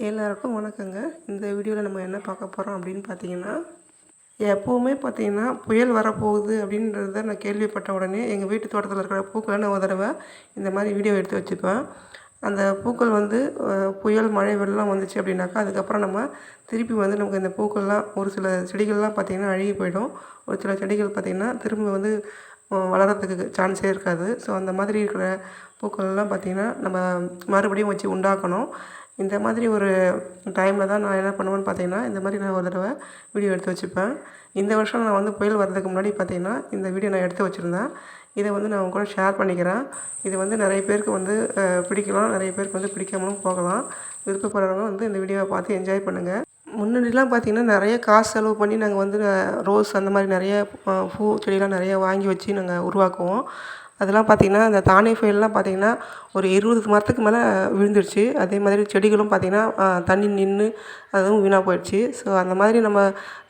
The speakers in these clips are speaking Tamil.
எல்லாருக்கும் வணக்கங்க. இந்த வீடியோவில் நம்ம என்ன பார்க்க போகிறோம் அப்படின்னு பார்த்தீங்கன்னா எப்போவுமே பார்த்தீங்கன்னா புயல் வரப்போகுது அப்படின்றத நான் கேள்விப்பட்ட உடனே எங்கள் வீட்டு தோட்டத்தில் இருக்கிற பூக்களை நான் ஒரு தடவை இந்த மாதிரி வீடியோ எடுத்து வச்சுப்பேன் அந்த பூக்கள் வந்து புயல் மழை வெள்ளம் வந்துச்சு அப்படின்னாக்கா அதுக்கப்புறம் நம்ம திருப்பி வந்து நமக்கு இந்த பூக்கள்லாம் ஒரு சில செடிகள்லாம் பார்த்திங்கன்னா அழுகி போயிடும். ஒரு சில செடிகள் பார்த்திங்கன்னா திரும்ப வந்து அஹ், வளர்கிறதுக்கு சான்ஸே இருக்காது. ஸோ அந்த மாதிரி இருக்கிற பூக்கள்லாம் பார்த்திங்கன்னா நம்ம மறுபடியும் வச்சு உண்டாக்கணும். இந்த மாதிரி ஒரு டைமில் தான் நான் என்ன பண்ணுவேன்னு பார்த்தீங்கன்னா இந்த மாதிரி நான் ஒரு தடவை வீடியோ எடுத்து வச்சுப்பேன். இந்த வருஷம் நான் வந்து புயல் வர்றதுக்கு முன்னாடி பார்த்தீங்கன்னா இந்த வீடியோ நான் எடுத்து வச்சுருந்தேன். இதை வந்து நான் உங்க கூட ஷேர் பண்ணிக்கிறேன். இது வந்து நிறைய பேருக்கு வந்து பிடிக்கலாம். நிறைய பேருக்கு வந்து பிடிக்காமலும் போகலாம். விருப்பப்படுறவங்க வந்து இந்த வீடியோவை பார்த்து என்ஜாய் பண்ணுங்கள் முன்னாடிலாம் பார்த்திங்கன்னா நிறைய காசு செலவு பண்ணி நாங்கள் வந்து ரோஸ் அந்த மாதிரி நிறைய பூ செடியெல்லாம் நிறைய வாங்கி வச்சு நாங்கள் உருவாக்குவோம். அதெல்லாம் பார்த்திங்கன்னா அந்த தானே ஃபெயிலெலாம் பார்த்திங்கன்னா ஒரு இருபது மரத்துக்கு மேலே விழுந்துருச்சு. அதே மாதிரி செடிகளும் பார்த்திங்கன்னா தண்ணி நின்று அதுவும் வீணாக போயிடுச்சு. ஸோ அந்த மாதிரி நம்ம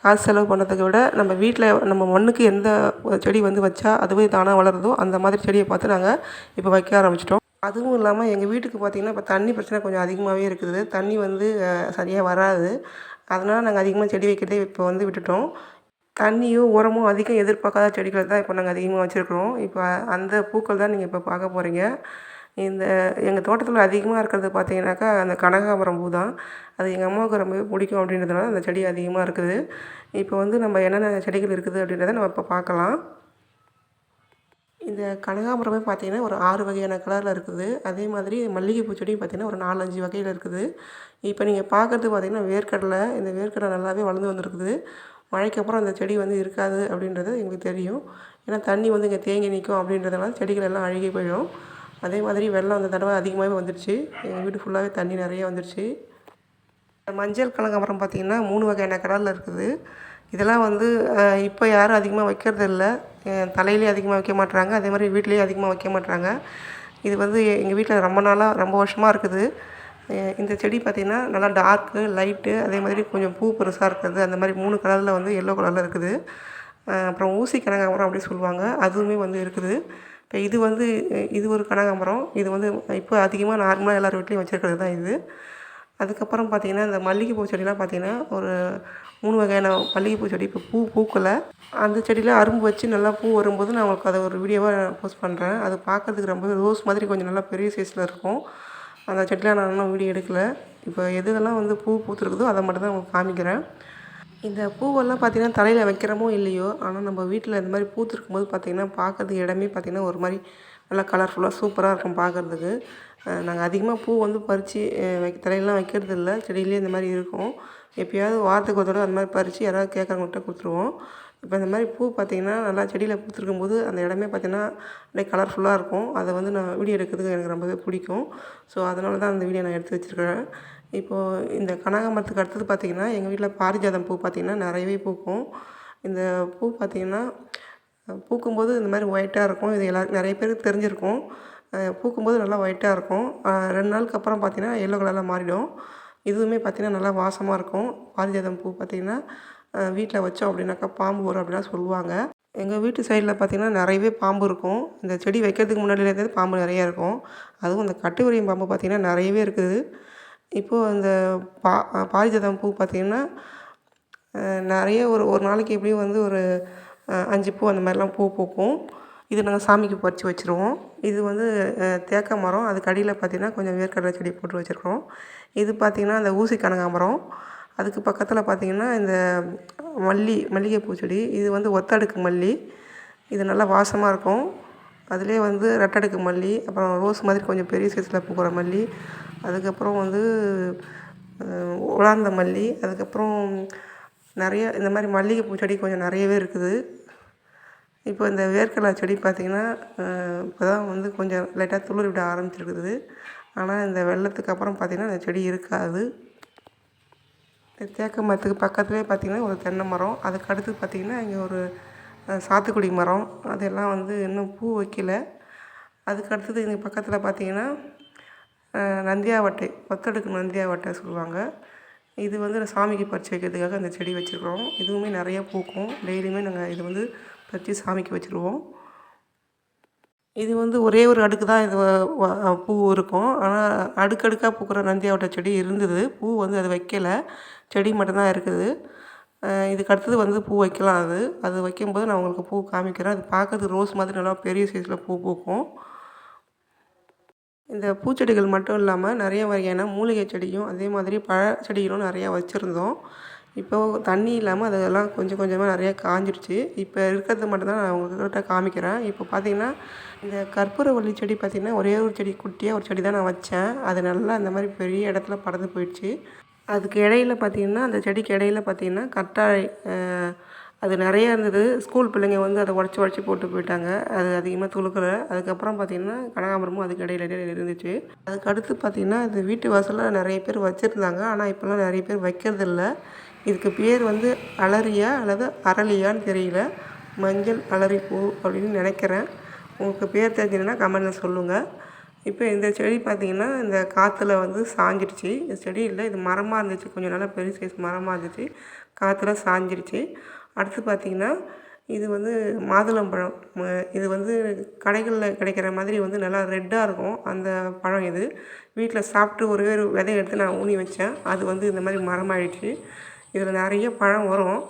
காசு செலவு பண்ணுறதை விட நம்ம வீட்டில் நம்ம மண்ணுக்கு எந்த செடி வந்து வச்சா அதுவே தானாக வளருதோ அந்த மாதிரி செடியை பார்த்து நாங்கள் இப்போ வைக்க ஆரம்பிச்சிட்டோம். அதுவும் இல்லாமல் எங்கள் வீட்டுக்கு பார்த்திங்கன்னா இப்போ தண்ணி பிரச்சனை கொஞ்சம் அதிகமாகவே இருக்குது. தண்ணி வந்து சரியாக வராது. அதனால் நாங்கள் அதிகமாக செடி வைக்கிறதே இப்போ வந்து விட்டுட்டோம். தண்ணியும் உரமும் அதிகம் எதிர்பார்க்காத செடிகள் தான் இப்போ நாங்கள் அதிகமாக வச்சுருக்குறோம். இப்போ அந்த பூக்கள் தான் நீங்கள் இப்போ பார்க்க போகிறீங்க இந்த எங்கள் தோட்டத்தில் அதிகமாக இருக்கிறது பார்த்தீங்கன்னாக்கா அந்த கனகாம்பரம் பூ தான். அது எங்கள் அம்மாவுக்கு ரொம்பவே பிடிக்கும் அப்படின்றதுனால அந்த செடி அதிகமாக இருக்குது. இப்போ வந்து நம்ம என்னென்ன செடிகள் இருக்குது அப்படின்றத நம்ம இப்போ பார்க்கலாம். இந்த கனகாம்பரமே பார்த்தீங்கன்னா ஒரு ஆறு வகையான கலரில் இருக்குது. அதே மாதிரி மல்லிகைப்பூ செடியும் பார்த்திங்கன்னா ஒரு நாலஞ்சு வகையில் இருக்குது. இப்போ நீங்கள் பார்க்குறது பார்த்தீங்கன்னா வேர்க்கடலை. இந்த வேர்க்கடலை நல்லாவே வளர்ந்து வந்திருக்குது. மழைக்கு அப்புறம் அந்த செடி வந்து இருக்காது அப்படின்றது எங்களுக்கு தெரியும். ஏன்னா தண்ணி வந்து இங்கே தேங்கி நிற்கும் அப்படின்றதுனால செடிகள் எல்லாம் அழுகி போயிடும். அதே மாதிரி வெள்ளம் அந்த தடவை அதிகமாகவே வந்துடுச்சு. எங்கள் வீடு ஃபுல்லாகவே தண்ணி நிறைய வந்துடுச்சு. மஞ்சள் கலங்கப்புறம் பார்த்திங்கன்னா மூணு வகையான கடலில் இருக்குது. இதெல்லாம் வந்து இப்போ யாரும் அதிகமாக வைக்கிறது இல்லை. தலையிலேயே அதிகமாக வைக்க மாட்டுறாங்க அதே மாதிரி வீட்லேயும் அதிகமாக வைக்க மாட்டுறாங்க இது வந்து எங்கள் வீட்டில் ரொம்ப நாளாக ரொம்ப வருஷமாக இருக்குது. இந்த செடி பார்த்திங்கன்னா நல்லா டார்க்கு லைட்டு அதே மாதிரி கொஞ்சம் பூ பெருசாக இருக்கிறது. அந்த மாதிரி மூணு கலரில் வந்து எல்லோ கலரில் இருக்குது. அப்புறம் ஊசி கனகாம்பரம் அப்படி சொல்லுவாங்க. அதுவுமே வந்து இருக்குது. இப்போ இது வந்து இது ஒரு கனகாம்பரம். இது வந்து இப்போ அதிகமாக நார்மலாக எல்லார் வீட்லேயும் வச்சுருக்கிறது தான் இது. அதுக்கப்புறம் பார்த்திங்கன்னா இந்த மல்லிகைப்பூ செடிலாம் பார்த்திங்கன்னா ஒரு மூணு வகையான மல்லிகைப்பூ செடி. இப்போ பூ பூக்கலை. அந்த செடியில் அரும்பு வச்சு நல்லா பூ வரும்போது நான் உங்களுக்கு அதை ஒரு வீடியோவாக போஸ்ட் பண்ணுறேன் அது பார்க்கறதுக்கு ரொம்ப ரோஸ் மாதிரி கொஞ்சம் நல்லா பெரிய சைஸில் இருக்கும். அந்த செடியில் நான் இன்னும் வீடியோ எடுக்கலை. இப்போ எது இதெல்லாம் வந்து பூ பூத்துருக்குதோ அதை மட்டும் தான் உங்களுக்கு காமிக்கிறேன். இந்த பூவெல்லாம் பார்த்திங்கன்னா தலையில் வைக்கிறோமோ இல்லையோ ஆனால் நம்ம வீட்டில் இந்த மாதிரி பூத்திருக்கும் போது பார்த்திங்கன்னா பார்க்கறதுக்கு இடமே பார்த்திங்கன்னா ஒரு மாதிரி நல்லா கலர்ஃபுல்லாக சூப்பராக இருக்கும் பார்க்குறதுக்கு. நாங்கள் அதிகமாக பூ வந்து பறித்து வைக்க தலையெல்லாம் வைக்கிறது இல்லை. செடியிலே இந்த மாதிரி இருக்கும். எப்பயாவது வாரத்துக்கு ஒரு தடவை அந்த மாதிரி பறித்து யாராவது கேட்குறவங்கள்ட்ட கொடுத்துருவோம். இப்போ இந்த மாதிரி பூ பார்த்திங்கன்னா நல்லா செடியில் பூத்திருக்கும் போது அந்த இடமே பார்த்திங்கன்னா அப்படியே கலர்ஃபுல்லாக இருக்கும். அதை வந்து நான் வீடியோ எடுக்கிறதுக்கு எனக்கு ரொம்பவே பிடிக்கும். ஸோ அதனால தான் அந்த வீடியோ நான் எடுத்து வச்சுருக்கிறேன். இப்போது இந்த கனகாமரத்துக்கு அடுத்தது பார்த்திங்கன்னா எங்கள் வீட்டில் பாரிஜாதம் பூ பார்த்திங்கன்னா நிறையவே பூக்கும். இந்த பூ பார்த்திங்கன்னா பூக்கும்போது இந்த மாதிரி ஒயிட்டாக இருக்கும். இது எல்லா நிறைய பேருக்கு தெரிஞ்சிருக்கும். பூக்கும்போது நல்லா ஒயிட்டாக இருக்கும். ரெண்டு நாளுக்கு அப்புறம் பார்த்திங்கன்னா எல்லோ கலரில் மாறிடும். இதுவுமே பார்த்திங்கன்னா நல்லா வாசமாக இருக்கும். பாரிஜாதம் பூ பார்த்திங்கன்னா வீட்டில் வச்சோம் அப்படின்னாக்கா பாம்பு வரும் அப்படிலாம் சொல்லுவாங்க. எங்கள் வீட்டு சைடில் பார்த்திங்கன்னா நிறையவே பாம்பு இருக்கும். இந்த செடி வைக்கிறதுக்கு முன்னாடியிலேருந்து பாம்பு நிறையா இருக்கும். அதுவும் இந்த கட்டுவரியம் பாம்பு பார்த்திங்கன்னா நிறையவே இருக்குது. இப்போது இந்த பா பாரிஜாதம் பூ பார்த்திங்கன்னா நிறைய ஒரு ஒரு நாளைக்கு எப்படியும் வந்து ஒரு அஞ்சு பூ அந்த மாதிரிலாம் பூ பூக்கும். இது நாங்கள் சாமிக்கு பறித்து வச்சுருவோம். இது வந்து தேக்க மரம். அதுக்கு அடியில் பார்த்திங்கன்னா கொஞ்சம் வேர்க்கடலை செடி போட்டு வச்சுருக்கோம் இது பார்த்திங்கன்னா அந்த ஊசி கனகாம்பரம் அதுக்கு பக்கத்தில் பார்த்திங்கன்னா இந்த மல்லி மல்லிகைப்பூ செடி இது வந்து ஒத்தடுக்கு மல்லி. இது நல்லா வாசமாக இருக்கும். அதிலே வந்து ரெட்டடுக்கு மல்லி அப்புறம் ரோஸ் மாதிரி கொஞ்சம் பெரிய சைஸில் பூக்கிற மல்லி அதுக்கப்புறம் வந்து உலாந்த மல்லி அதுக்கப்புறம் நிறைய இந்த மாதிரி மல்லிகைப்பூ செடி கொஞ்சம் நிறையவே இருக்குது. இப்போ இந்த வேர்க்கடலை செடி பார்த்திங்கன்னா இப்போ தான் வந்து கொஞ்சம் லைட்டாக துளிர் விட ஆரம்பிச்சிருக்குது. ஆனால் இந்த வெள்ளத்துக்கு அப்புறம் பார்த்திங்கன்னா இந்த செடி இருக்காது. இந்த தேக்கு மரத்துக்கு பக்கத்துலேயே பார்த்திங்கன்னா ஒரு தென்னை மரம். அதுக்கு அடுத்து பார்த்திங்கன்னா இங்கே ஒரு சாத்துக்குடி மரம். அதெல்லாம் வந்து இன்னும் பூ வைக்கல. அதுக்கு அடுத்தது இங்கே பக்கத்தில் பார்த்திங்கன்னா நந்தியாவட்டை ஒத்தடுக்கு நந்தியாவட்டை சொல்லுவாங்க. இது வந்து சாமிக்கு பறித்து வைக்கிறதுக்காக அந்த செடி வச்சுருக்குறோம். இதுவுமே நிறைய பூக்கும். டெய்லியுமே நாங்கள் இது வந்து பறித்து சாமிக்கு வச்சுருவோம். இது வந்து ஒரே ஒரு அடுக்கு தான் இது பூ இருக்கும். ஆனால் அடுக்கடுக்காக பூக்கிற நந்தியாவட்ட செடி இருந்தது. பூ வந்து அது வைக்கலை. செடி மட்டும்தான் இருக்குது. இதுக்கு அடுத்தது வந்து பூ வைக்கலாம் அது. அது வைக்கும்போது நான் உங்களுக்கு பூ காமிக்கிறேன். அது பார்க்கறதுக்கு ரோஸ் மாதிரி நல்லா பெரிய சைஸில் பூ பூக்கும். இந்த பூச்செடிகள் மட்டும் இல்லாமல் நிறைய வகையான மூலிகை செடியும் அதே மாதிரி பழ செடிகளும் நிறையா வச்சுருந்தோம். இப்போ தண்ணி இல்லாமல் அதெல்லாம் கொஞ்சம் கொஞ்சமாக நிறையா காஞ்சிடுச்சு இப்போ இருக்கிறது மட்டும்தான் நான் உங்கள்கிட்ட காமிக்கிறேன். இப்போ பார்த்தீங்கன்னா இந்த கற்பூரவள்ளி செடி பார்த்திங்கன்னா ஒரே ஒரு செடி குட்டியாக ஒரு செடி தான் நான் வச்சேன். அது நல்லா அந்த மாதிரி பெரிய இடத்துல பறந்து போயிடுச்சு. அதுக்கு இடையில பார்த்தீங்கன்னா அந்த செடிக்கு இடையில பார்த்தீங்கன்னா கட்டாழை அது நிறையா இருந்தது. ஸ்கூல் பிள்ளைங்க வந்து அதை உடச்சி உடச்சி போட்டு போயிட்டாங்க. அது அதிகமாக துளுக்கலை. அதுக்கப்புறம் பார்த்திங்கன்னா கனகாம்பரமும் அதுக்கு இடையில இடையில இருந்துச்சு. அதுக்கு அடுத்து பார்த்தீங்கன்னா அது வீட்டு வாசலில் நிறைய பேர் வச்சுருந்தாங்க. ஆனால் இப்போல்லாம் நிறைய பேர் வைக்கிறதில்ல. இதுக்கு பேர் வந்து அலரியா அல்லது அரளியான்னு தெரியல. மஞ்சள் அலரி பூ அப்படின்னு நினைக்கிறேன். உங்களுக்கு பேர் தெரிஞ்சதுன்னா கமெண்டில் சொல்லுங்கள் இப்போ இந்த செடி பார்த்திங்கன்னா இந்த காற்றுல வந்து சாஞ்சிடுச்சு இந்த செடி இல்லை இது மரமாக இருந்துச்சு. கொஞ்சம் நல்லா பெரிய சைஸ் மரமாக இருந்துச்சு. காற்றுல சாஞ்சிடுச்சு அடுத்து பார்த்திங்கன்னா இது வந்து மாதுளம்பழம் இது வந்து கடைகளில் கிடைக்கிற மாதிரி வந்து நல்லா ரெட்டாக இருக்கும். அந்த பழம் இது. வீட்டில் சாப்பிட்டு ஒரே ஒரு விதைய எடுத்து நான் ஊனி வச்சேன். அது வந்து இந்த மாதிரி மரமாயிடுச்சு. இதில் நிறைய பழம் வரும்.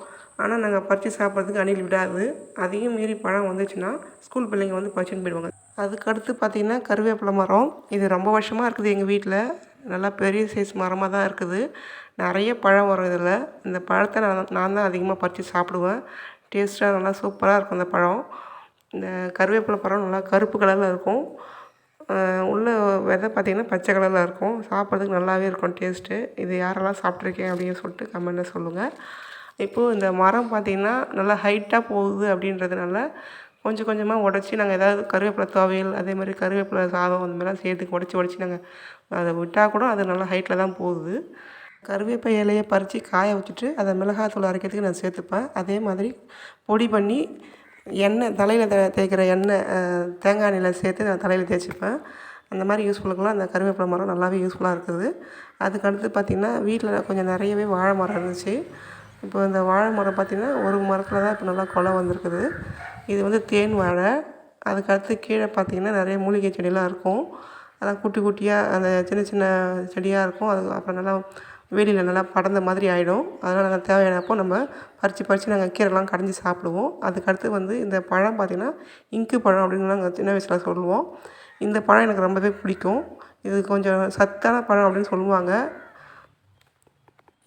ஆனால் நாங்கள் பறித்து சாப்பிட்றதுக்கு அணில் விடாது. அதையும் மீறி பழம் வந்துச்சுன்னா ஸ்கூல் பிள்ளைங்க வந்து பறிச்சுன்னு போயிடுவாங்க. அதுக்கடுத்து பார்த்திங்கன்னா கருவேப்பிலை மரம். இது ரொம்ப வருஷமாக இருக்குது எங்கள் வீட்டில். நல்லா பெரிய சைஸ் மரமாக தான் இருக்குது. நிறைய பழம் வரும் இதில். இந்த பழத்தை நான் நான் தான் அதிகமாக பறித்து சாப்பிடுவேன். டேஸ்ட்டாக நல்லா சூப்பராக இருக்கும் இந்த பழம். இந்த கருவேப்பிலை பழம் நல்லா கருப்பு கலரில் இருக்கும். உள்ள விதை பார்த்திங்கன்னா பச்சை கலரில் இருக்கும். சாப்பிட்றதுக்கு நல்லாவே இருக்கும் டேஸ்ட்டு. இது யாரெல்லாம் சாப்பிட்ருக்கேன் அப்படின்னு சொல்லிட்டு கமெண்ட்டில் சொல்லுங்கள் இப்போது இந்த மரம் பார்த்திங்கன்னா நல்லா ஹைட்டாக போகுது அப்படின்றதுனால கொஞ்சம் கொஞ்சமாக உடச்சி நாங்கள் ஏதாவது கருவேப்பிலை துவையல் அதே மாதிரி கருவேப்பிலை சாதம் அந்த மாதிரிலாம் சேர்த்து உடச்சி உடச்சி நாங்கள் அதை விட்டால் கூட அது நல்லா ஹைட்டில் தான் போகுது. கருவேப்பை இலையை பறித்து காய வச்சுட்டு அதை மிளகாத்தூள் அரைக்கிறதுக்கு நான் சேர்த்துப்பேன். அதே மாதிரி பொடி பண்ணி எண்ணெய் தலையில் தே தேய்க்கிற எண்ணெய் தேங்காய் எண்ணெயில் சேர்த்து நான் தலையில் தேய்ச்சிப்பேன். அந்த மாதிரி யூஸ்ஃபுல்லுக்கெல்லாம் அந்த கருவேப்பிலை மரம் நல்லாவே யூஸ்ஃபுல்லாக இருக்குது. அதுக்கு அடுத்து பார்த்திங்கன்னா வீட்டில் கொஞ்சம் நிறையவே வாழை மரம் இருந்துச்சு. இப்போ இந்த வாழை மரம் பார்த்திங்கன்னா ஒரு மரத்தில் தான் இப்போ நல்லா கொலை வந்திருக்குது. இது வந்து தேன் வாழை. அதுக்கு அடுத்து கீழே பார்த்திங்கன்னா நிறைய மூலிகை செடியெலாம் இருக்கும். அதான் குட்டி குட்டியாக அந்த சின்ன சின்ன செடியாக இருக்கும். அது அப்புறம் நல்லா வெளியில் நல்லா படர்ந்த மாதிரி ஆகிடும் அதனால் நாங்கள் தேவையானப்போ நம்ம பறித்து பறித்து நாங்கள் கீரைலாம் கடைஞ்சி சாப்பிடுவோம். அதுக்கடுத்து வந்து இந்த பழம் பார்த்திங்கன்னா இங்கு பழம் அப்படின்னு நாங்கள் சின்ன வயசில் சொல்லுவோம். இந்த பழம் எனக்கு ரொம்பவே பிடிக்கும். இது கொஞ்சம் சத்தான பழம் அப்படின்னு சொல்லுவாங்க.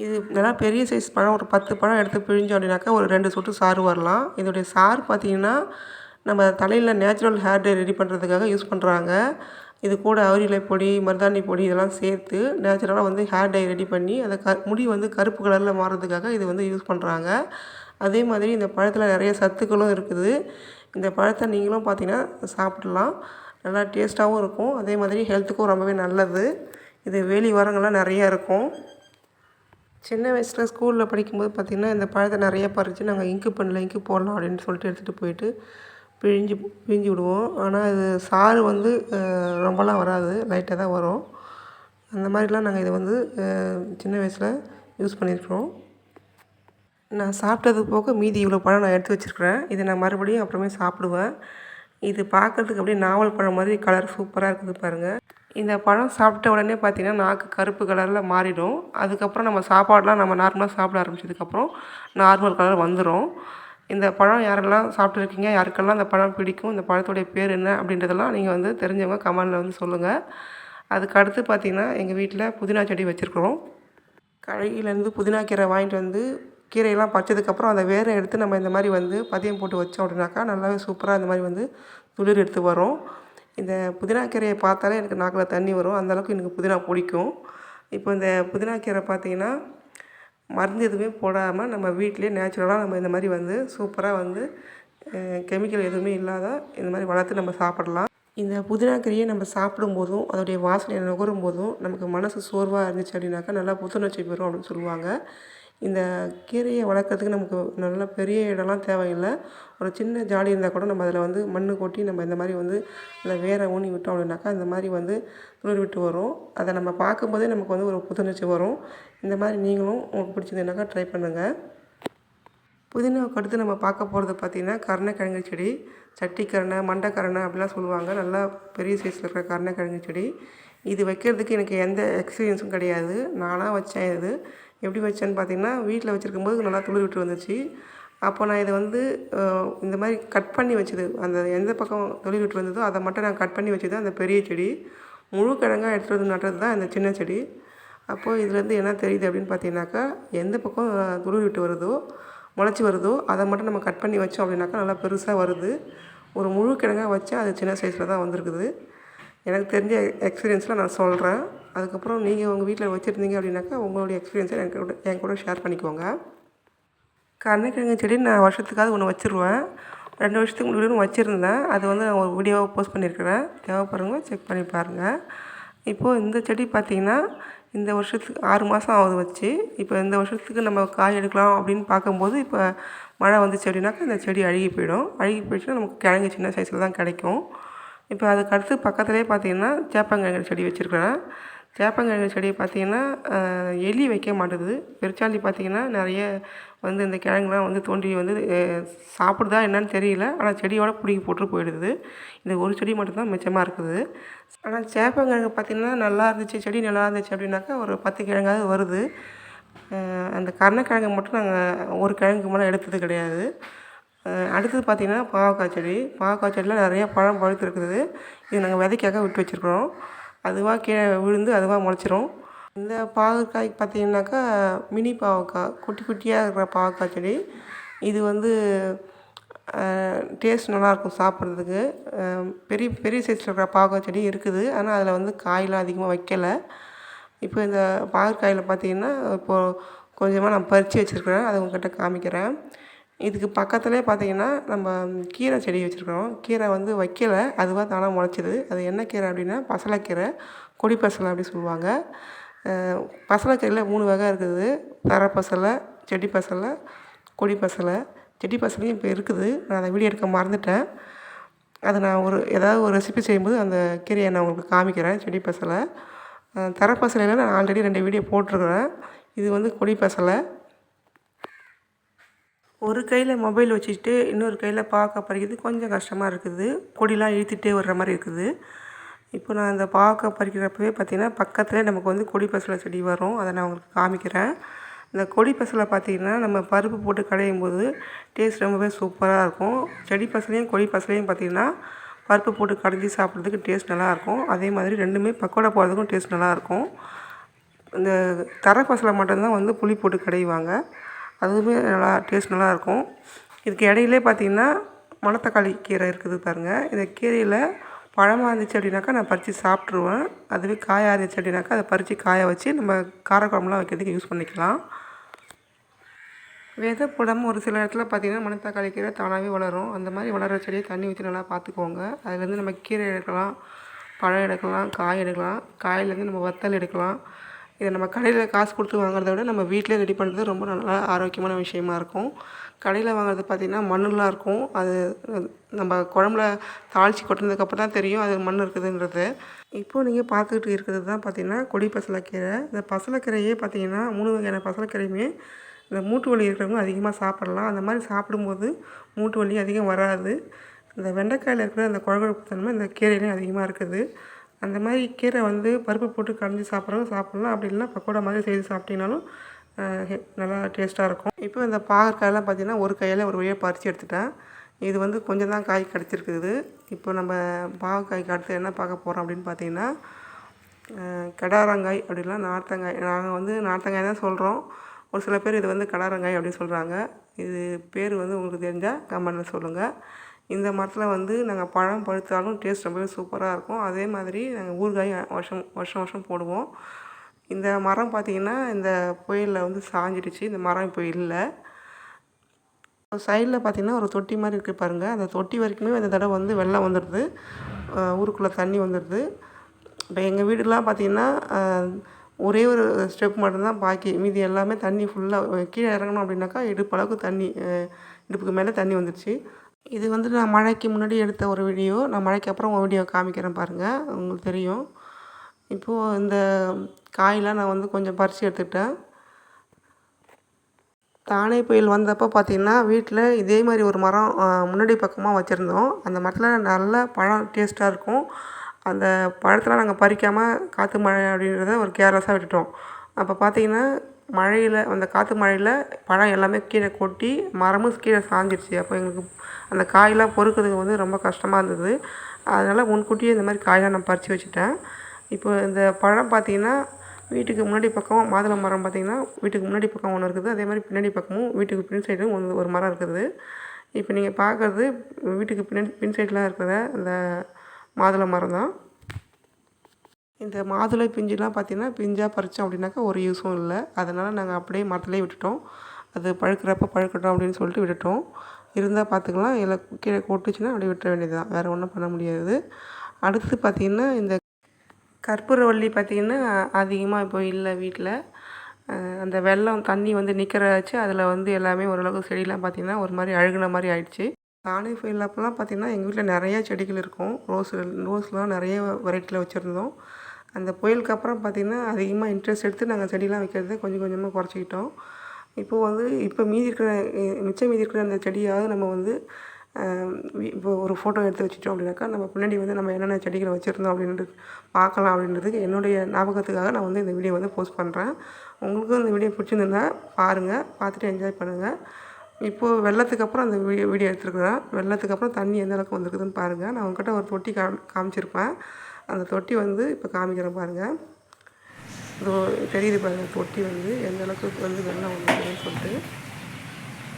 இது நல்லா பெரிய சைஸ் பழம் ஒரு பத்து பழம் எடுத்து பிழிஞ்சோம் அப்படின்னாக்கா ஒரு ரெண்டு சொட்டு சாறு வரலாம். இதோடைய சாறு பார்த்தீங்கன்னா நம்ம தலையில் நேச்சுரல் ஹேர் டே ரெடி பண்ணுறதுக்காக யூஸ் பண்ணுறாங்க இது கூட அவரிலை பொடி மருதாணி பொடி இதெல்லாம் சேர்த்து நேச்சுரலாக வந்து ஹேர் டை ரெடி பண்ணி அதை க முடி வந்து கருப்பு கலரில் மாறுறதுக்காக இது வந்து யூஸ் பண்ணுறாங்க அதே மாதிரி இந்த பழத்தில் நிறைய சத்துக்களும் இருக்குது. இந்த பழத்தை நீங்களும் பார்த்தீங்கன்னா சாப்பிடலாம். நல்லா டேஸ்ட்டாகவும் இருக்கும். அதே மாதிரி ஹெல்த்துக்கும் ரொம்பவே நல்லது. இது வேலி வாரங்கள்லாம் நிறையா இருக்கும். சின்ன வயசில் ஸ்கூலில் படிக்கும்போது பார்த்திங்கன்னா இந்த பழத்தை நிறைய பறித்து நாங்கள் இங்கு பண்ணல இங்கு போடலாம் அப்படின்னு சொல்லிட்டு எடுத்துகிட்டு போயிட்டு பிழிஞ்சு பிழிஞ்சு விடுவோம். ஆனால் இது சாறு வந்து ரொம்பலாம் வராது. லைட்டாக தான் வரும். அந்த மாதிரிலாம் நாங்கள் இதை வந்து சின்ன வயசில் யூஸ் பண்ணியிருக்கிறோம். நான் சாப்பிட்டது போக மீதி இவ்வளோ பழம் நான் எடுத்து வச்சுருக்கிறேன். இதை நான் மறுபடியும் அப்புறமே சாப்பிடுவேன். இது பார்க்கறதுக்கு அப்படியே நாவல் பழம் மாதிரி கலர் சூப்பராக இருக்குது பாருங்கள் இந்த பழம் சாப்பிட்ட உடனே பார்த்தீங்கன்னா நாக்கு கருப்பு கலரில் மாறிடும். அதுக்கப்புறம் நம்ம சாப்பாடெலாம் நம்ம நார்மலாக சாப்பிட ஆரம்பிச்சதுக்கப்புறம் நார்மல் கலர் வந்துடும் இந்த பழம் யாரெல்லாம் சாப்பிட்ருக்கீங்க யாருக்கெல்லாம் இந்த பழம் பிடிக்கும் இந்த பழத்துடைய பேர் என்ன அப்படின்றதெல்லாம் நீங்கள் வந்து தெரிஞ்சவங்க கமெண்டில் வந்து சொல்லுங்கள் அதுக்கு அடுத்து பார்த்திங்கன்னா எங்கள் வீட்டில் புதினா செடி வச்சுருக்குறோம். கடையிலேருந்து புதினா கீரை வாங்கிட்டு வந்து கீரையெல்லாம் பறிச்சதுக்கப்புறம் அந்த வேரை எடுத்து நம்ம இந்த மாதிரி வந்து பதியம் போட்டு வச்சோம் அப்படின்னாக்கா நல்லாவே சூப்பராக இந்த மாதிரி வந்து துளிர் எடுத்து வரும். இந்த புதினா கீரையை பார்த்தாலே எனக்கு நாக்கில் தண்ணி வரும். அந்த அளவுக்கு எனக்கு புதினா பிடிக்கும். இப்போ இந்த புதினா கீரை பார்த்திங்கன்னா மருந்து எதுவுமே போடாமல் நம்ம வீட்டிலே நேச்சுரலாக நம்ம இந்த மாதிரி வந்து சூப்பராக வந்து கெமிக்கல் எதுவுமே இல்லாத இந்த மாதிரி வளர்த்து நம்ம சாப்பிடலாம். இந்த புதினா கறியை நம்ம சாப்பிடும்போதும் அதோடைய வாசனை நுகரும் போதும் நமக்கு மனசு சோர்வாக இருந்துச்சு அப்படின்னாக்கா நல்லா புத்துணர்ச்சி பெறும் அப்படின்னு சொல்லுவாங்க. இந்த கீரையை வளர்க்குறதுக்கு நமக்கு நல்ல பெரிய இடம்லாம் தேவையில்லை. ஒரு சின்ன ஜாடி இருந்தால் கூட நம்ம அதில் வந்து மண் கொட்டி நம்ம இந்த மாதிரி வந்து அதில் வேரை ஊனி விட்டோம் அப்படின்னாக்கா இந்த மாதிரி வந்து துளிர் விட்டு வரும். அதை நம்ம பார்க்கும்போதே நமக்கு வந்து ஒரு புத்துணர்ச்சி வரும். இந்த மாதிரி நீங்களும் உங்களுக்கு பிடிச்சதுனாக்கா ட்ரை பண்ணுங்கள் புதினாவுக்கு அடுத்து நம்ம பார்க்க போகிறது பார்த்திங்கன்னா கருணைக்கிழங்கு செடி. சட்டிக்கரணை மண்டக்கரணை அப்படிலாம் சொல்லுவாங்க. நல்லா பெரிய சைஸில் இருக்கிற கரணை கிழங்கு செடி. இது வைக்கிறதுக்கு எனக்கு எந்த எக்ஸ்பீரியன்ஸும் கிடையாது. நானாக வச்சேன் இது. எப்படி வச்சேன்னு பார்த்தீங்கன்னா வீட்டில் வச்சுருக்கும்போது நல்லா துளிர் விட்டு வந்துச்சு. அப்போ நான் இதை வந்து இந்த மாதிரி கட் பண்ணி வச்சது. அந்த எந்த பக்கம் துளிர் விட்டு வந்ததோ அதை மட்டும் நான் கட் பண்ணி வச்சது அந்த பெரிய செடி. முழு கிழங்காக எடுத்துகிட்டு வந்து நடுறது தான் இந்த சின்ன செடி. அப்போது இதுலேருந்து என்ன தெரியுது அப்படின்னு பார்த்தீங்கன்னாக்கா எந்த பக்கம் துளிர் விட்டு வருதோ முளைச்சி வருதோ அதை மட்டும் நம்ம கட் பண்ணி வச்சோம் அப்படின்னாக்கா நல்லா பெருசாக வருது. ஒரு முழு கிழங்காக வச்சா அது சின்ன சைஸில் தான் வந்திருக்குது. எனக்கு தெரிஞ்ச எக்ஸ்பீரியன்ஸில் நான் சொல்கிறேன் அதுக்கப்புறம் நீங்கள் உங்கள் வீட்டில் வச்சுருந்தீங்க அப்படின்னாக்கா உங்களுடைய எக்ஸ்பீரியன்ஸை என் கூட என் கூட ஷேர் பண்ணிக்கோங்க. கருணைக்கிழங்கு செடி நான் வருஷத்துக்காவது ஒன்று வச்சுருவேன். ரெண்டு வருஷத்துக்கு முன்னாடி வச்சுருந்தேன். அது வந்து நான் ஒரு வீடியோவாக போஸ்ட் பண்ணியிருக்கிறேன். தேவைப்படுறவங்க செக் பண்ணி பாருங்கள் இப்போது இந்த செடி பார்த்திங்கன்னா இந்த வருஷத்துக்கு ஆறு மாதம் ஆகுது வச்சு. இப்போ இந்த வருஷத்துக்கு நம்ம காய் எடுக்கலாம் அப்படின்னு பார்க்கும்போது இப்போ மழை வந்துச்சு அப்படின்னாக்கா இந்த செடி அழுகி போயிடும். அழுகி போயிடுச்சுன்னா நமக்கு கிழங்கு சின்ன சைஸில் தான் கிடைக்கும். இப்போ அதுக்கு அடுத்து பக்கத்துலேயே பார்த்தீங்கன்னா சேப்பங்கிழங்கு செடி வச்சுருக்கிறேன். சேப்பங்கிழங்கு செடியை பார்த்தீங்கன்னா எலி வைக்க மாட்டேது. பெருச்சாளி பார்த்தீங்கன்னா நிறைய வந்து இந்த கிழங்குலாம் வந்து தோண்டி வந்து சாப்பிடுதா என்னன்னு தெரியல. ஆனால் செடியோட பிடிக்கி போட்டு போயிடுது. இந்த ஒரு செடி மட்டும்தான் மிச்சமாக இருக்குது. ஆனால் சேப்பங்கிழங்கு பார்த்திங்கன்னா நல்லா இருந்துச்சு. செடி நல்லா இருந்துச்சு அப்படின்னாக்கா ஒரு பத்து கிழங்காவது வருது. அந்த கருணக்கிழங்கு மட்டும் நாங்கள் ஒரு கிழங்கு மேலே எடுத்தது கிடையாது. அடுத்தது பார்த்திங்கன்னா பாவக்காய் செடி. பாவக்காய் செடியில் நிறைய பழம் பழுத்து இருக்குது இது நாங்கள் விதைக்காக விட்டு வச்சுருக்குறோம். அதுவாக கீழே விழுந்து அதுவாக முளைச்சிரும். இந்த பாகற்காய் பார்த்தீங்கன்னாக்கா மினி பாவக்காய் குட்டி குட்டியாக இருக்கிற பாவக்காய் செடி. இது வந்து டேஸ்ட் நல்லாயிருக்கும் சாப்பிட்றதுக்கு. பெரிய பெரிய சைஸில் இருக்கிற பாவக்காய் செடி இருக்குது. ஆனால் அதில் வந்து காயெலாம் அதிகமாக வைக்கலை. இப்போ இந்த பாகற்காயில் பார்த்தீங்கன்னா இப்போது கொஞ்சமாக நான் பறித்து வச்சுருக்கிறேன். அதை உங்கள்கிட்ட காமிக்கிறேன். இதுக்கு பக்கத்துலேயே பார்த்தீங்கன்னா நம்ம கீரை செடி வச்சுருக்கிறோம். கீரை வந்து வைக்கல. அதுவாக தானாக முளைச்சிது அது என்ன கீரை அப்படின்னா பசலைக்கீரை கொடி பசலை அப்படி சொல்லுவாங்க. பசலைக்கீரையில் மூணு வகை இருக்குது. தர பசலை செடி பசலை கொடி பசலை. செடி பசலையும் இப்போ இருக்குது. நான் அதை வீடியோ எடுக்க மறந்துட்டேன். அதை நான் ஒரு ஏதாவது ஒரு ரெசிபி செய்யும்போது அந்த கீரையை நான் உங்களுக்கு காமிக்கிறேன். செடி பசலை. தர பசலையில் நான் ஆல்ரெடி ரெண்டு வீடியோ போட்டிருக்கிறேன். இது வந்து கொடி பசலை. ஒரு கையில் மொபைல் வச்சுக்கிட்டு இன்னொரு கையில் பார்க்க பறிக்கிறது கொஞ்சம் கஷ்டமாக இருக்குது. கொடிலாம் இழுத்துட்டே வர்ற மாதிரி இருக்குது. இப்போ நான் இந்த பாவக்காய் பறிக்கிறப்பவே பார்த்தீங்கன்னா பக்கத்துலேயே நமக்கு வந்து கொடி பசலை செடி வரும். அதை நான் உங்களுக்கு காமிக்கிறேன். இந்த கொடி பசலை பார்த்தீங்கன்னா நம்ம பருப்பு போட்டு கடையும் போது டேஸ்ட் ரொம்பவே சூப்பராக இருக்கும். செடி பசலையும் கொடி பசலையும் பார்த்தீங்கன்னா பருப்பு போட்டு கடைஞ்சி சாப்பிட்றதுக்கு டேஸ்ட் நல்லாயிருக்கும் அதே மாதிரி ரெண்டுமே பக்கோடா போடுறதுக்கும் டேஸ்ட் நல்லாயிருக்கும் இந்த தர பசலை மட்டும்தான் வந்து புளி போட்டு கடைவாங்க. அதுவுமே நல்லா டேஸ்ட் நல்லாயிருக்கும். இதுக்கு இடையிலே பார்த்திங்கன்னா மணத்தக்காளி கீரை இருக்குது பாருங்கள் இந்த கீரையில் பழமாக இருந்துச்சு அப்படின்னாக்கா நான் பறித்து சாப்பிட்ருவேன் அதுவே காயாக இருந்துச்சு அப்படின்னாக்கா அதை பறித்து காய வச்சு நம்ம காரக்குழம்புலாம் வைக்கிறதுக்கு யூஸ் பண்ணிக்கலாம். விதை போடாமல் ஒரு சில இடத்துல பார்த்தீங்கன்னா மணத்தக்காளி கீரை தானாகவே வளரும். அந்த மாதிரி வளர்கிற செடியை தண்ணி ஊற்றி நல்லா பார்த்துக்கோங்க. அதுலேருந்து நம்ம கீரை எடுக்கலாம் பழம் எடுக்கலாம் காய் எடுக்கலாம். காயிலேருந்து நம்ம வத்தல் எடுக்கலாம். இதை நம்ம கடையில் காசு கொடுத்து வாங்குறத விட நம்ம வீட்டிலே ரெடி பண்ணுறது ரொம்ப நல்லா ஆரோக்கியமான விஷயமா இருக்கும். கடையில் வாங்குறது பார்த்திங்கன்னா மண்ணெலாம் இருக்கும். அது நம்ம குழம்புல தாளித்து கொட்டினதுக்கப்புறம் தான் தெரியும் அது மண் இருக்குதுன்றது. இப்போது நீங்கள் பார்த்துக்கிட்டு இருக்கிறது தான் பார்த்திங்கன்னா கொடி பசலைக்கீரை. இந்த பசலைக்கீரையே பார்த்திங்கன்னா மூணு வகையான பசலைக்கீரையுமே இந்த மூட்டு வலி இருக்கிறவங்க அதிகமாக சாப்பிடலாம். அந்த மாதிரி சாப்பிடும்போது மூட்டு வலி அதிகம் வராது. இந்த வெண்டைக்காயில் இருக்கிற அந்த குழகுழப்பு தன்மை இந்த கீரையிலையும் அதிகமாக இருக்குது. அந்த மாதிரி கீரை வந்து பருப்பு போட்டு கடைஞ்சி சாப்பிட்றவங்க சாப்பிட்லாம். அப்படி இல்லைன்னா பக்கோடா மாதிரி செய்து சாப்பிட்டீங்கனாலும் நல்லா டேஸ்ட்டாக இருக்கும். இப்போ இந்த பாகற்காயெல்லாம் பார்த்தீங்கன்னா ஒரு கையில் ஒரு வழியாக பறித்து எடுத்துட்டேன். இது வந்து கொஞ்சம் தான் காய் கிடச்சிருக்குது இப்போ நம்ம பாகக்காய்க்கு அடுத்து என்ன பார்க்க போகிறோம் அப்படின்னு பார்த்தீங்கன்னா கடாரங்காய் அப்படிலாம் நார்த்தங்காய். நாங்கள் வந்து நார்த்தங்காய் தான் சொல்கிறோம் ஒரு சில பேர் இது வந்து கடாரங்காய் அப்படின்னு சொல்கிறாங்க இது பேர் வந்து உங்களுக்கு தெரிஞ்சால் கமெண்டில் சொல்லுங்கள் இந்த மரத்தில் வந்து நாங்கள் பழம் பழுத்தாலும் டேஸ்ட் ரொம்பவே சூப்பராக இருக்கும். அதே மாதிரி நாங்கள் ஊறுகாய் வருஷம் வருஷம் வருஷம் போடுவோம். இந்த மரம் பார்த்திங்கன்னா இந்த புயலில் வந்து சாஞ்சிடுச்சு. இந்த மரம் இப்போ இல்லை. சைடில் பார்த்திங்கன்னா ஒரு தொட்டி மாதிரி இருக்குது பாருங்கள் அந்த தொட்டி வரைக்குமே இந்த தடவை வந்து வெள்ளம் வந்துடுது ஊருக்குள்ளே தண்ணி வந்துடுது இப்போ எங்கள் வீடுலாம் பார்த்தீங்கன்னா ஒரே ஒரு ஸ்டெப் மட்டும்தான் பாக்கி. மீதி எல்லாமே தண்ணி ஃபுல்லாக கீழே இறங்கணும் அப்படின்னாக்கா இடுப்பு அளவுக்கு தண்ணி இடுப்புக்கு மேலே தண்ணி வந்துடுச்சு இது வந்து நான் மழைக்கு முன்னாடி எடுத்த ஒரு வீடியோ. நான் மழைக்கு அப்புறம் ஒரு வீடியோ காமிக்கிறேன் பாருங்கள் உங்களுக்கு தெரியும். இப்போது இந்த காயெலாம் நான் வந்து கொஞ்சம் பறித்து எடுத்துக்கிட்டேன். தானே புயல் வந்தப்போ பார்த்திங்கன்னா வீட்டில் இதே மாதிரி ஒரு மரம் முன்னாடி பக்கமாக வச்சுருந்தோம். அந்த மரத்தில் நல்ல பழம் டேஸ்ட்டாக இருக்கும். அந்த பழத்தெலாம் நாங்கள் பறிக்காமல் காற்று மழை அப்படின்றத ஒரு கேர்லெஸ்ஸாக விட்டுட்டோம். அப்போ பார்த்திங்கன்னா மழையில் அந்த காற்று மழையில் பழம் எல்லாமே கீழே கொட்டி மரமும் கீழே சாஞ்சிருச்சு. அப்போ எங்களுக்கு அந்த காயெலாம் பொறுக்கிறதுக்கு வந்து ரொம்ப கஷ்டமாக இருந்தது. அதனால் முன்கூட்டியே இந்த மாதிரி காயெலாம் நான் பறித்து வச்சுட்டேன். இப்போ இந்த பழம் பார்த்திங்கன்னா வீட்டுக்கு முன்னாடி பக்கம் மாதுளை மரம் பார்த்திங்கன்னா வீட்டுக்கு முன்னாடி பக்கம் ஒன்று இருக்குது. அதே மாதிரி பின்னாடி பக்கமும் வீட்டுக்கு பின் சைடும் ஒன்று ஒரு மரம் இருக்குது. இப்போ நீங்கள் பார்க்குறது வீட்டுக்கு பின்னாடி பின் சைடெலாம் இருக்கிற அந்த மாதுளை மரம் தான். இந்த மாதுளை பிஞ்சுலாம் பார்த்திங்கன்னா பிஞ்சாக பறித்தோம் அப்படின்னாக்கா ஒரு யூஸும் இல்லை. அதனால் நாங்கள் அப்படியே மரத்துலேயே விட்டுட்டோம். அது பழுக்கிறப்ப பழுக்கட்டும் அப்படின்னு சொல்லிட்டு விட்டுட்டோம். இருந்தால் பார்த்துக்கலாம். இல்லை கீழே கொட்டுச்சுன்னா அப்படியே விட்டுற வேண்டியது தான் வேறு ஒன்றும் பண்ண முடியாது. அடுத்து பார்த்திங்கன்னா இந்த கற்பூரவள்ளி பார்த்திங்கன்னா அதிகமாக இப்போ இல்லை வீட்டில் அந்த வெள்ளம் தண்ணி வந்து நிற்கிறச்சு அதில் வந்து எல்லாமே ஓரளவுக்கு செடியெலாம் பார்த்திங்கன்னா ஒரு மாதிரி அழுகுன மாதிரி ஆயிடுச்சு. தானே ஃபெயில் அப்போலாம் பார்த்திங்கன்னா எங்கள் வீட்டில் நிறையா செடிகள் இருக்கும். ரோஸ் ரோஸ்லாம் நிறைய வெரைட்டியில் வச்சுருந்தோம். அந்த புயலுக்கு அப்புறம் பார்த்திங்கன்னா அதிகமாக இன்ட்ரெஸ்ட் எடுத்து நாங்கள் செடியெலாம் வைக்கிறத கொஞ்சம் கொஞ்சமாக குறைச்சிக்கிட்டோம். இப்போது வந்து இப்போ மீதி இருக்கிற மிச்சம் மீதி இருக்கிற அந்த செடியாவது நம்ம வந்து இப்போ ஒரு ஃபோட்டோ எடுத்து வச்சுட்டோம் அப்படின்னாக்கா நம்ம பின்னாடி வந்து நம்ம என்னென்ன செடிகளை வச்சுருந்தோம் அப்படின்றது பார்க்கலாம் அப்படின்றதுக்கு என்னுடைய ஞாபகத்துக்காக நான் வந்து இந்த வீடியோ வந்து போஸ்ட் பண்ணுறேன் உங்களுக்கும் இந்த வீடியோ பிடிச்சிருந்தா பாருங்கள் பார்த்துட்டு என்ஜாய் பண்ணுங்கள் இப்போது வெள்ளத்துக்கு அப்புறம் அந்த வீடியோ வீடியோ எடுத்துருக்குறேன். வெள்ளத்துக்கு அப்புறம் தண்ணி எந்த அளவுக்கு வந்திருக்குதுன்னு பாருங்கள் நான் உங்ககிட்ட ஒரு தொட்டி காம் காமிச்சிருப்பேன். அந்த தொட்டி வந்து இப்போ காமிக்கிறேன் பாருங்கள் தெரியுது பாருங்கள் தொட்டி வந்து எந்த அளவுக்கு வந்து வெள்ளம் வந்துச்சுன்னு சொல்லிட்டு.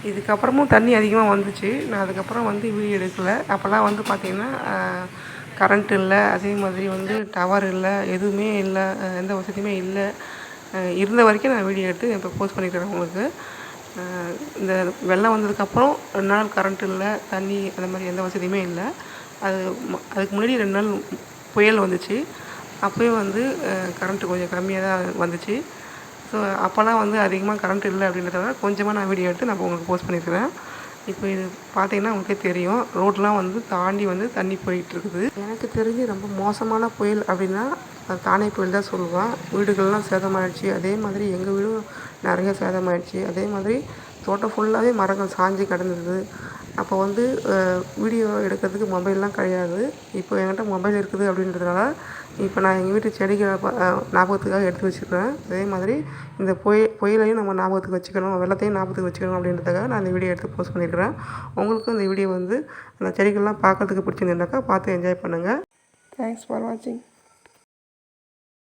இதுக்கப்புறமும் தண்ணி அதிகமாக வந்துச்சு. நான் அதுக்கப்புறம் வந்து வீடியோ எடுக்கலை. அப்போல்லாம் வந்து பார்த்திங்கன்னா கரண்ட் இல்லை அதே மாதிரி வந்து டவர் இல்லை எதுவுமே இல்லை எந்த வசதியுமே இல்லை. இருந்த வரைக்கும் நான் வீடியோ எடுத்து இப்போ போஸ்ட் பண்ணிக்கிறேன் உங்களுக்கு. இந்த வெள்ளம் வந்ததுக்கப்புறம் ரெண்டு நாள் கரண்ட் இல்லை தண்ணி அந்த மாதிரி எந்த வசதியுமே இல்லை. அது அதுக்கு முன்னாடி ரெண்டு நாள் புயல் வந்துச்சு. அப்போயும் வந்து கரண்ட்டு கொஞ்சம் கம்மியாக தான் வந்துச்சு. ஸோ அப்போல்லாம் வந்து அதிகமாக கரண்ட் இல்லை அப்படின்றத கொஞ்சமாக நான் வீடியோ எடுத்து நான் உங்களுக்கு போஸ்ட் பண்ணியிருக்கிறேன் இப்போ இது பார்த்தீங்கன்னா உங்களுக்கே தெரியும். ரோட்லாம் வந்து தாண்டி வந்து தண்ணி போயிட்டுருக்குது. எனக்கு தெரிஞ்சு ரொம்ப மோசமான புயல் அப்படின்னா தானே புயல் தான் சொல்லுவேன். வீடுகள்லாம் சேதமாயிடுச்சு. அதே மாதிரி எங்கள் வீடும் நிறைய சேதமாயிடுச்சு. அதே மாதிரி தோட்டம் ஃபுல்லாகவே மரங்கள் சாஞ்சு கிடந்தது. அப்போ வந்து வீடியோ எடுக்கிறதுக்கு மொபைல்லாம் கிடையாது. இப்போ என்கிட்ட மொபைல் இருக்குது அப்படின்றதுனால இப்போ நான் எங்கள் வீட்டு செடிகளை ஞாபகத்துக்காக எடுத்து வச்சுருக்கிறேன் அதே மாதிரி இந்த புய புயலையும் நம்ம ஞாபகத்துக்கு வச்சுக்கணும் வெள்ளத்தையும் ஞாபகத்துக்கு வச்சுக்கணும் அப்படின்றதுக்காக நான் இந்த வீடியோ எடுத்து போஸ்ட் பண்ணியிருக்கிறேன். உங்களுக்கும் இந்த வீடியோ வந்து அந்த செடிகள்லாம் பார்க்குறதுக்கு பிடிச்சிருந்தாக்கா பார்த்து என்ஜாய் பண்ணுங்கள் தேங்க்ஸ் ஃபார் வாட்சிங்